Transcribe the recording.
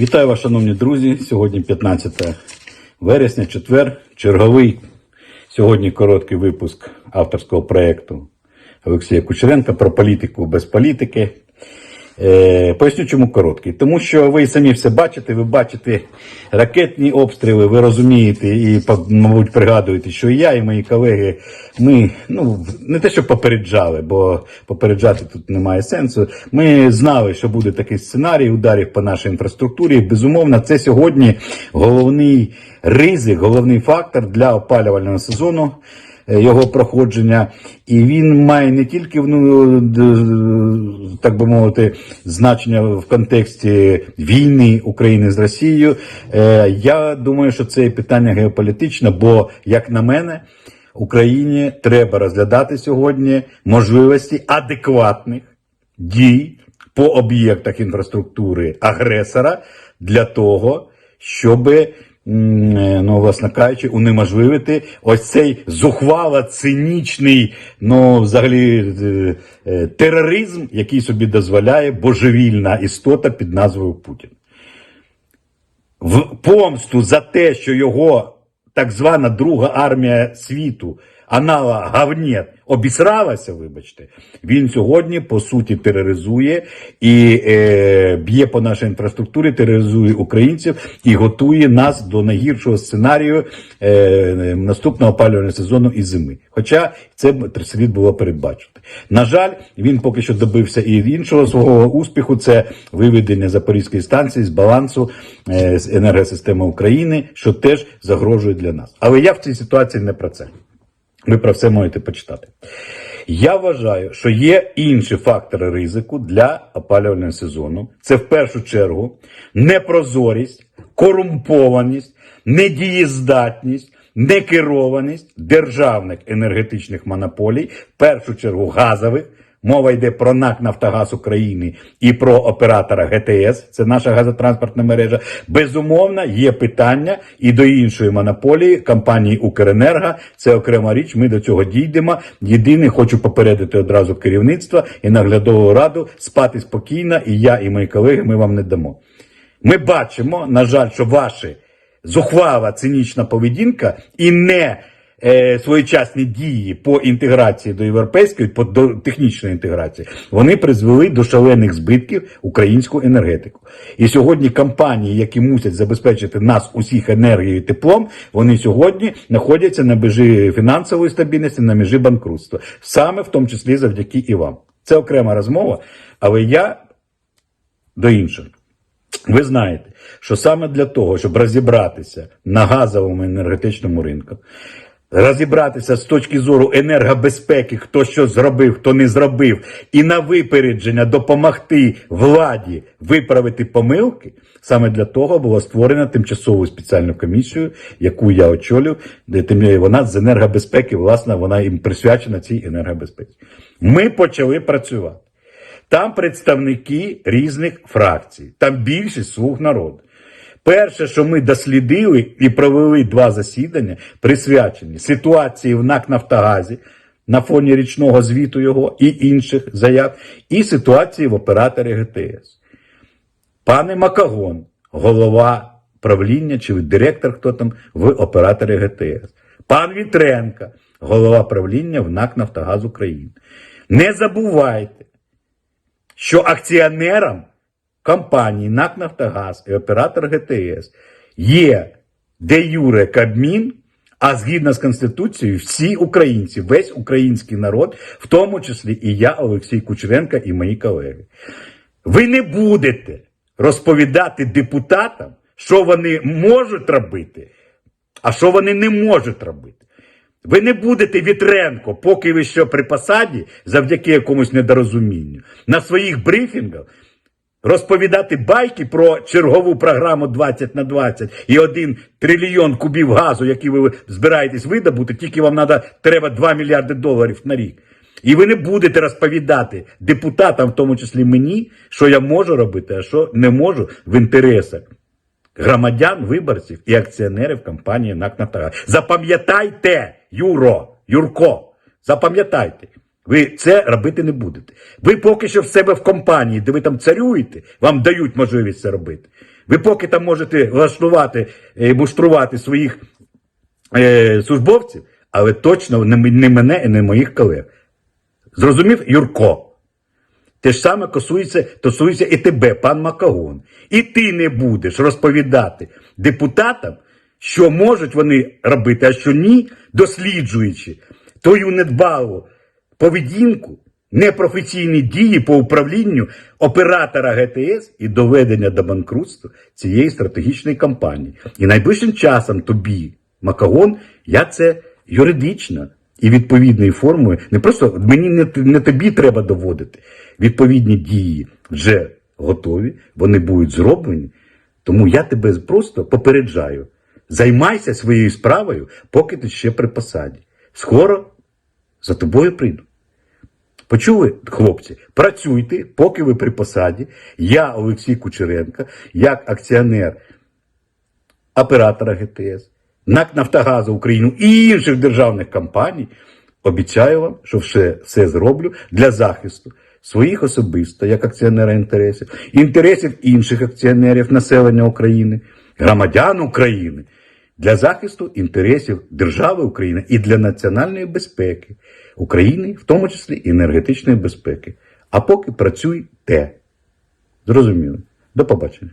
Вітаю вас, шановні друзі. Сьогодні 15 вересня, четвер, черговий. Сьогодні короткий випуск авторського проєкту Олексія Кучеренка про політику без політики. Е, поясню, чому короткий. Тому що ви самі все бачите, ви бачите ракетні обстріли, ви розумієте і, мабуть, пригадуєте, що і я, і мої колеги, ми ну, не те, що попереджали, бо попереджати тут немає сенсу. Ми знали, що буде такий сценарій ударів по нашій інфраструктурі. Безумовно, це сьогодні головний ризик, головний фактор для опалювального сезону його проходження, і він має не тільки ну, так би мовити, значення в контексті війни України з Росією. Е, Я думаю, що це питання геополітичне, бо, як на мене, Україні треба розглядати сьогодні можливості адекватних дій по об'єктах інфраструктури агресора для того, щоб, ну, власне кажучи, унеможливити ось цей зухвало цинічний, ну, взагалі, е, е, тероризм, який собі дозволяє божевільна істота під назвою Путін. В помсту за те, що його так звана Друга армія світу, аналог Гавнєт, обісралася, вибачте, він сьогодні по суті тероризує і е, б'є по нашій інфраструктурі, тероризує українців і готує нас до найгіршого сценарію е, наступного опалювального сезону і зими. Хоча це слід було передбачити. На жаль, він поки що добився і іншого свого успіху це виведення Запорізької станції з балансу е, енергосистеми України, що теж загрожує для нас. Але я в цій ситуації не про це. Ви про все можете почитати. Я вважаю, що є інші фактори ризику для опалювального сезону. Це в першу чергу непрозорість, корумпованість, недієздатність, некерованість державних енергетичних монополій, в першу чергу газових. Мова йде про НАК Нафтогаз України і про оператора ГТС, це наша газотранспортна мережа. Безумовно, є питання і до іншої монополії компанії Укренерго. Це окрема річ. Ми до цього дійдемо. Єдине, хочу попередити одразу керівництво і наглядову раду спати спокійно, і я, і мої колеги ми вам не дамо. Ми бачимо, на жаль, що ваші зухвала цинічна поведінка і не е, своєчасні дії по інтеграції до європейської, по до технічної інтеграції, вони призвели до шалених збитків українську енергетику. І сьогодні компанії, які мусять забезпечити нас усіх енергією і теплом, вони сьогодні знаходяться на межі фінансової стабільності, на межі банкрутства, саме в тому числі завдяки і вам. Це окрема розмова, але я до іншого. Ви знаєте, що саме для того, щоб розібратися на газовому енергетичному ринку, розібратися з точки зору енергобезпеки, хто що зробив, хто не зробив, і на випередження допомогти владі виправити помилки, саме для того було створено тимчасову спеціальну комісію, яку я очолюю, де вона з енергобезпеки, власне, вона їм присвячена цій енергобезпеці. Ми почали працювати. Там представники різних фракцій, там більшість слуг народу. Перше, що ми дослідили і провели два засідання, присвячені ситуації в НАК Нафтогазі на фоні річного звіту його і інших заяв, і ситуації в операторі ГТС. Пане Макагон, голова правління чи директор, хто там в операторі ГТС. Пан Вітренко, голова правління в НАК Нафтогаз України. Не забувайте, що акціонером компанії НАК Нафтогаз і оператор ГТС є де Юре Кабмін, а згідно з Конституцією, всі українці, весь український народ, в тому числі і я, Олексій Кучеренко, і мої колеги. Ви не будете розповідати депутатам, що вони можуть робити, а що вони не можуть робити. Ви не будете Вітренко, поки ви ще при посаді, завдяки якомусь недорозумінню, на своїх брифінгах розповідати байки про чергову програму 20 на 20 і один трильйон кубів газу, який ви збираєтесь видобути, тільки вам надо, треба 2 мільярди доларів на рік. І ви не будете розповідати депутатам, в тому числі мені, що я можу робити, а що не можу в інтересах громадян, виборців і акціонерів компанії НАК «Нафтогаз». Запам'ятайте, Юро, Юрко, запам'ятайте. Ви це робити не будете. Ви поки що в себе в компанії, де ви там царюєте, вам дають можливість це робити. Ви поки там можете влаштувати, е, муштрувати своїх е, службовців, але точно не, не мене і не моїх колег. Зрозумів, Юрко? Те ж саме косується, стосується і тебе, пан Макагон. І ти не будеш розповідати депутатам, що можуть вони робити, а що ні, досліджуючи твою недбалу поведінку, непрофесійні дії по управлінню оператора ГТС і доведення до банкрутства цієї стратегічної кампанії. І найближчим часом тобі, Макагон, я це юридично і відповідною формою. Не просто мені не, не тобі треба доводити. Відповідні дії вже готові, вони будуть зроблені. Тому я тебе просто попереджаю. Займайся своєю справою, поки ти ще при посаді. Скоро за тобою прийду. Почули, хлопці, працюйте, поки ви при посаді. Я, Олексій Кучеренко, як акціонер оператора ГТС, НАК Нафтогазу України і інших державних компаній, обіцяю вам, що все, все зроблю для захисту своїх особисто, як акціонера інтересів, інтересів інших акціонерів населення України, громадян України, для захисту інтересів держави України і для національної безпеки України, в тому числі енергетичної безпеки. А поки працюйте. Зрозуміло. До побачення.